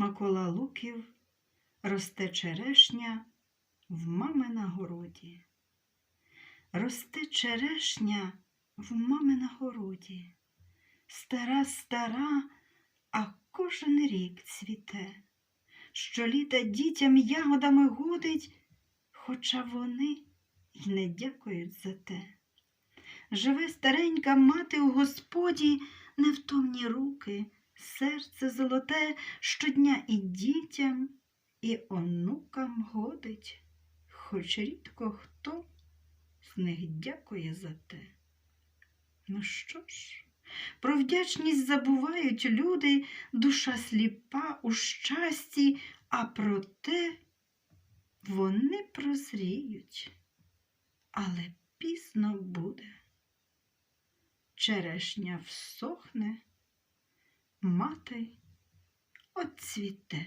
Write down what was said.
Микола Луків росте черешня в мами на городі. Росте черешня в мами на городі. Стара, стара, а кожен рік цвіте. Щоліта дітям ягодами годить, хоча вони й не дякують за те. Живе старенька мати у господі, невтомні руки, серце золоте щодня і дітям, і онукам годить, хоч рідко хто з них дякує за те. Ну що ж, про вдячність забувають люди, душа сліпа у щасті, а проте вони прозріють, але пізно буде. Черешня всохне, мати оцвіте.